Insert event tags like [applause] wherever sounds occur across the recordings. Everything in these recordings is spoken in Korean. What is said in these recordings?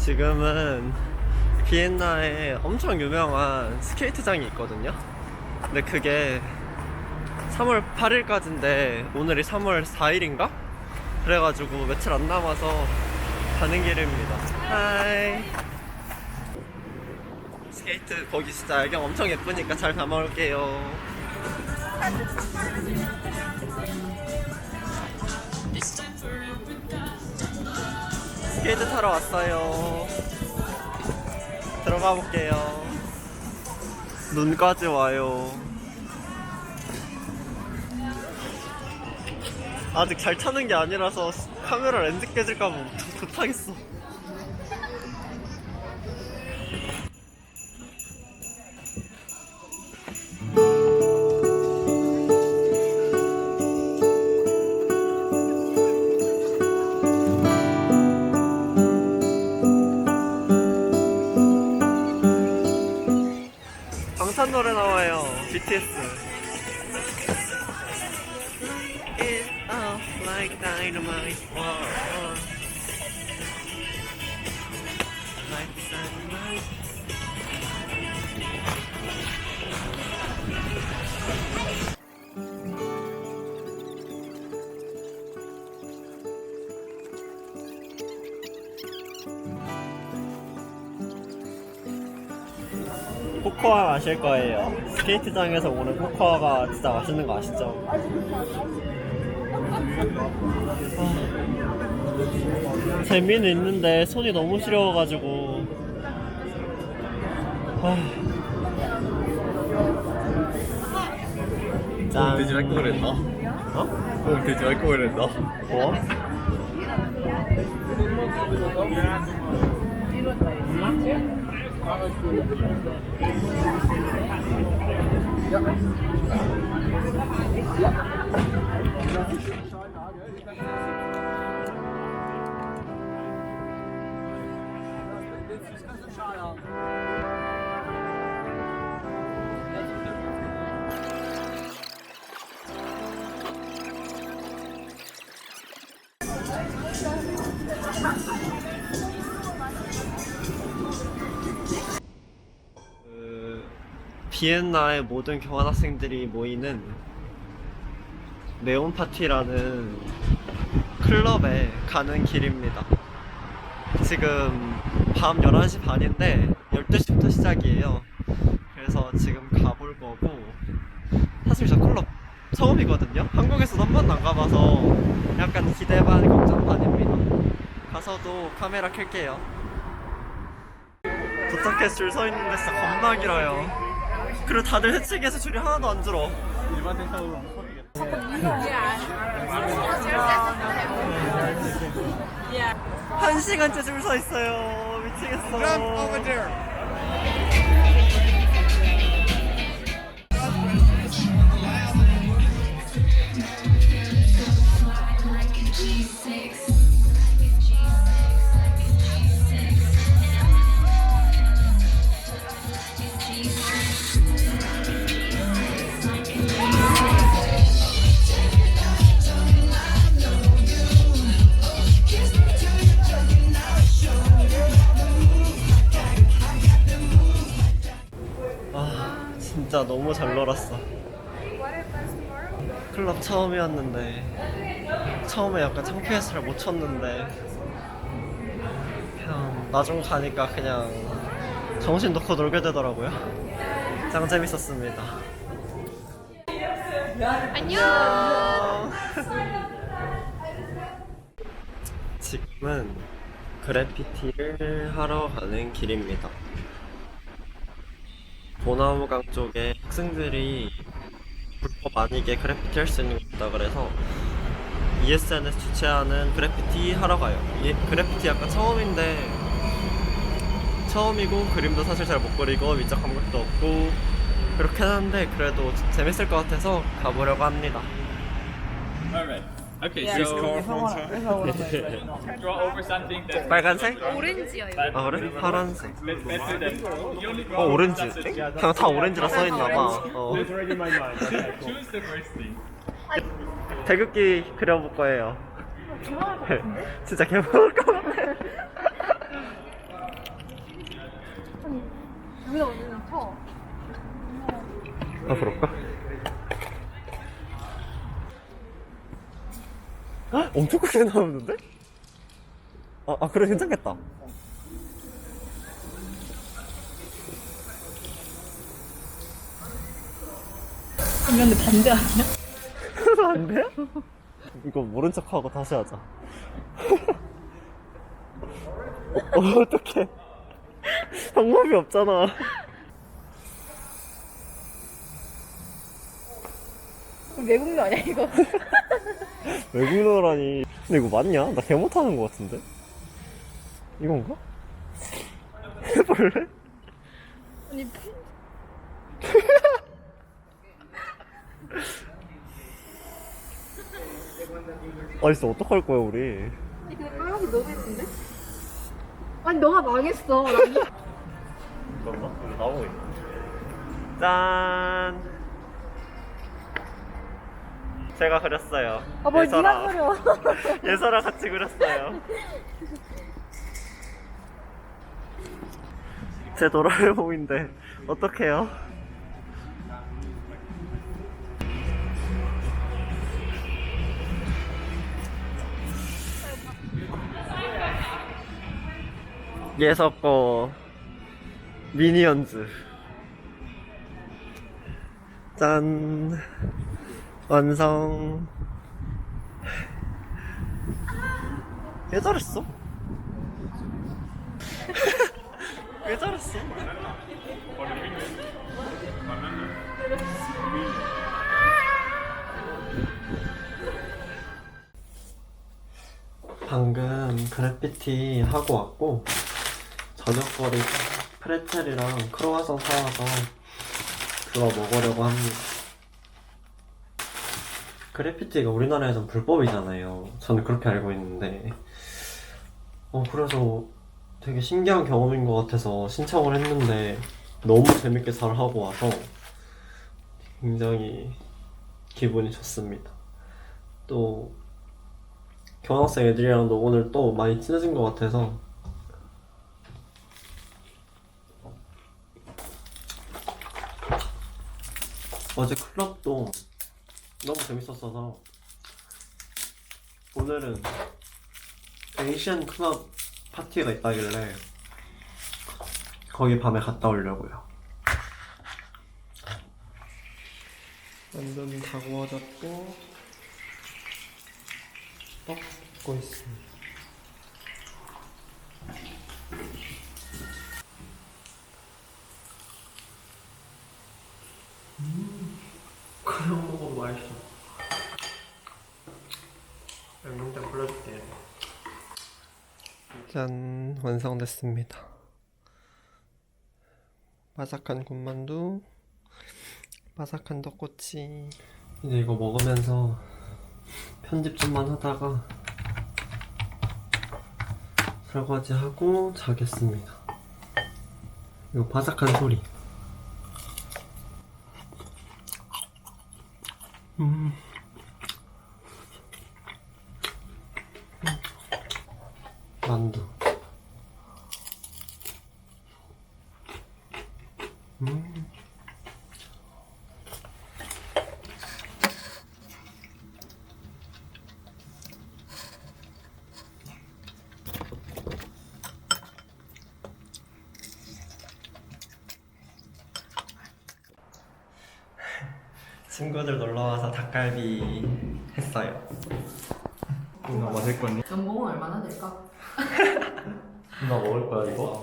지금은 비엔나에 엄청 유명한 스케이트장이 있거든요. 근데 그게 3월 8일까지인데 오늘이 3월 4일인가? 그래가지고 며칠 안 남아서 가는 길입니다. 하이. 스케이트 거기 진짜 야경 엄청 예쁘니까 잘 담아올게요. 스케이트 타러 왔어요. 들어가 볼게요. 눈까지 와요. 아직 잘 타는 게 아니라서 카메라 렌즈 깨질까 봐 못- 못하겠어. BTS. It's off like dynamite. Whoa, whoa. Like dynamite. 코코아 마실 거예요. 스케이트장에서 오는 코코아가 진짜 맛있는 거 아시죠? 아, 재미는 있는데 손이 너무 시려워가지고 아. 짠. 돼지 할걸 했나? 어? 그럼 돼지 할걸 했나? 뭐? 그 비엔나의 모든 교환학생들이 모이는 네온 파티라는 클럽에 가는 길입니다. 지금 밤 11시 반인데 12시부터 시작이에요. 그래서 지금 가볼 거고 사실 저 클럽 처음이거든요. 한국에서도 한 번도 안 가봐서 약간 기대 반 걱정 반입니다. 가서도 카메라 켤게요. 도착해서 줄서 있는데 진짜 겁나 길어요. 그리고 다들 해치기에서 줄이 하나도 안 줄어. 일반 대사로 한 시간째 줄 서 있어요. 미치겠어. 놀았어. 클럽 처음이었는데 처음에 약간 창피해서 잘 못 쳤는데 그냥 나중 가니까 그냥 정신 놓고 놀게 되더라고요. 짱 재밌었습니다. 안녕. [laughs] 지금은 그래피티를 하러 가는 길입니다. 보나무강 쪽에 학생들이 불법 아니게 그래피티 할 수 있는 곳 있다 그래서 ESN에서 주최하는 그래피티 하러 가요. 이 그래피티 약간 처음인데 처음이고 그림도 사실 잘 못 그리고 위적 감각도 없고 그렇긴 한데 그래도 재밌을 것 같아서 가보려고 합니다. Alright. Okay, Yeah, so if I wanna, if I wanna make it. draw over something that's 빨간색? 오렌지요 이거. that- 아 그래? 파란색. that's better than you only draw 어 over 오렌지. something. 그냥 다 오렌지라 써있나봐. 어. Choose the first thing. 태극기 그려볼 거예요. 진짜 개먹을 것 같아. 여기다 그냥 쳐. 아 그럴까? 헉, 엄청 크게 나오는데? 아, 아 그래 괜찮겠다 근데 반대 아니야? 안 돼? 이거 모른 척하고 다시 하자 어, 어떡해 방법이 없잖아 외국노 아니야 이거? [laughs] 외국노라니 근데 이거 맞냐? 나 개 못하는 거 같은데? 이건가? [laughs] 해볼래? 아니 [laughs] 아 진짜 어떡할 거야 우리 아니 근데 빨간색 너무 예쁜데? 아니 너가 망했어. 여기 나오고 있네 짠 제가 그렸어요 예서랑. 네가 그려? [laughs] 예서랑 같이 그렸어요 제 도라에몽인데 어떡해요? 예서 거 미니언즈 짠 완성 왜 잘했어? [laughs] 왜 잘했어? 방금 그래피티 하고 왔고 저녁거리 프레첼이랑 크로와상 사와서 그거 먹으려고 합니다. 그래피티가 우리나라에선 불법이잖아요. 저는 그렇게 알고 있는데 어 그래서 되게 신기한 경험인 것 같아서 신청을 했는데 너무 재밌게 잘 하고 와서 굉장히 기분이 좋습니다. 또 교환학생 애들이랑도 오늘 또 많이 친해진 것 같아서 어제 클럽도 너무 재밌었어서 오늘은 에이시안 클럽 파티가 있다길래 거기 밤에 갔다 오려고요. 완전 다 구워졌고 떡 굽고 있습니다. 그냥 먹어도 맛있어. 양념장 불러줄게. 짠, 완성됐습니다. 바삭한 군만두, 바삭한 떡꼬치. 이제 이거 먹으면서 편집 좀만 하다가 설거지 하고 자겠습니다. 이거 바삭한 소리. 친구들 놀러 와서 닭갈비 했어요. 누나 먹을 거니? 연봉은 얼마나 될까? 누나 먹을 거야 이거?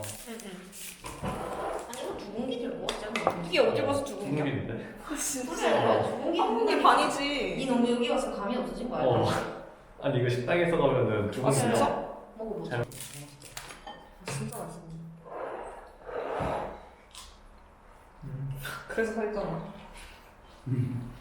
아니 이거 두 공기를 먹었잖아. 이게 어디 가서 두 공기야? 국물인데. 진짜 두 공기. 한 공기 반이지. 이 너무 여기 와서 감이 없어진 거야. 어. 아니 이거 식당에서 가면은 조금 아 진짜? 먹어보자. 잘- 진짜 맛있네. 그래서 살잖아. 아